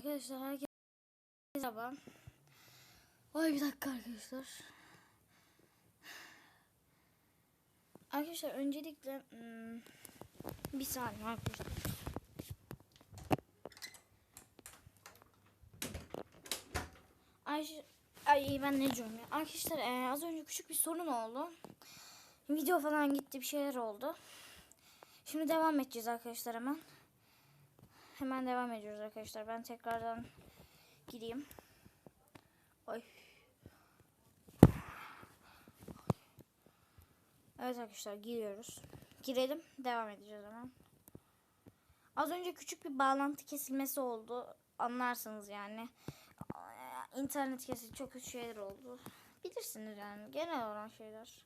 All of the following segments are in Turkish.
Arkadaşlar herkese merhaba. Ay bir dakika arkadaşlar. Arkadaşlar öncelikle hmm, bir saniye arkadaşlar. Ay, ay ben ne diyorum ya. Arkadaşlar e, az önce küçük bir sorun oldu. Video falan gitti bir şeyler oldu. Şimdi devam edeceğiz arkadaşlar hemen. Hemen devam ediyoruz arkadaşlar. Ben tekrardan gireyim. Ay. Evet arkadaşlar giriyoruz. Girelim. Devam edeceğiz hemen. Az önce küçük bir bağlantı kesilmesi oldu. Anlarsınız yani. İnternet kesildi. Çok kötü şeyler oldu. Bilirsiniz yani. Genel olan şeyler.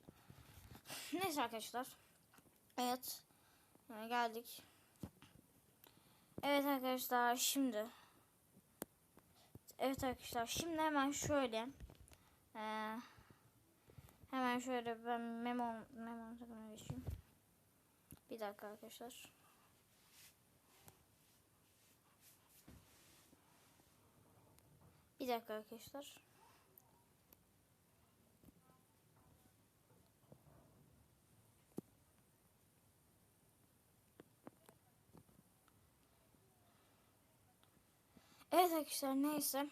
Neyse arkadaşlar. Evet. Yani geldik. Evet arkadaşlar şimdi. Evet arkadaşlar şimdi hemen şöyle. Ee, hemen şöyle ben memo memo takımına geçeyim. Bir dakika arkadaşlar. Bir dakika arkadaşlar. Evet arkadaşlar neyse.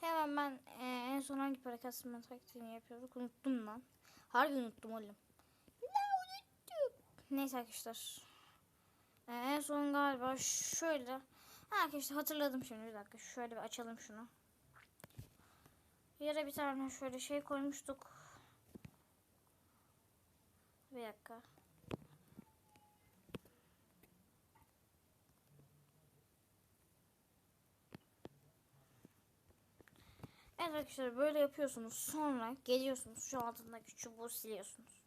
Hemen ben e, en son hangi para kasma taktiğini yapıyorduk unuttum lan. Harbi unuttum oğlum. Ne unuttum. Neyse arkadaşlar. E, en son galiba şöyle. Ha arkadaşlar hatırladım şimdi bir dakika. Şöyle bir açalım şunu. Yere bir tane şöyle şey koymuştuk. Bir dakika. Evet arkadaşlar böyle yapıyorsunuz. Sonra geliyorsunuz şu altındaki çubuğu siliyorsunuz.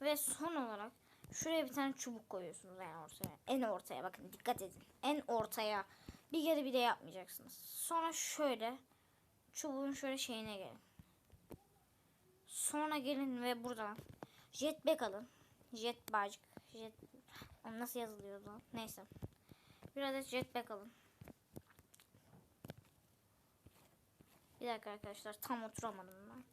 Ve son olarak şuraya bir tane çubuk koyuyorsunuz en ortaya. En ortaya bakın dikkat edin. En ortaya. Bir kere bile yapmayacaksınız. Sonra şöyle çubuğun şöyle şeyine gelin. Sonra gelin ve buradan jetpack alın. Jet bacık. Jet nasıl yazılıyordu? Neyse. Bir adet jetpack alın. Bir dakika arkadaşlar tam oturamadım ben.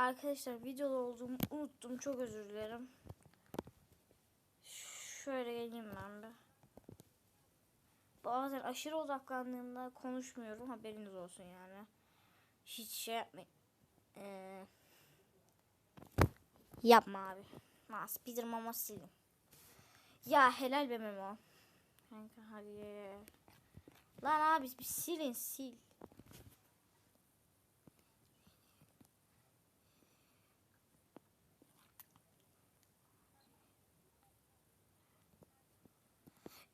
Arkadaşlar videoda olduğumu unuttum. Çok özür dilerim. Şöyle geleyim ben bir. Bazen aşırı odaklandığımda konuşmuyorum. Haberiniz olsun yani. Hiç şey yapmayın. Ee, yapma abi. Ha, Spider mama silin. Ya helal be Memo. Kanka hadi. Lan abi bir silin sil.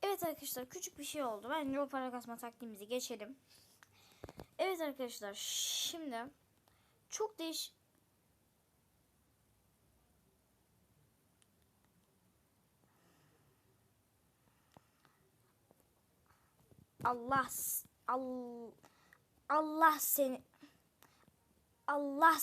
Evet arkadaşlar küçük bir şey oldu. Bence o para kasma taktiğimizi geçelim. Evet arkadaşlar şimdi çok değiş Allah Allah Allah seni Allah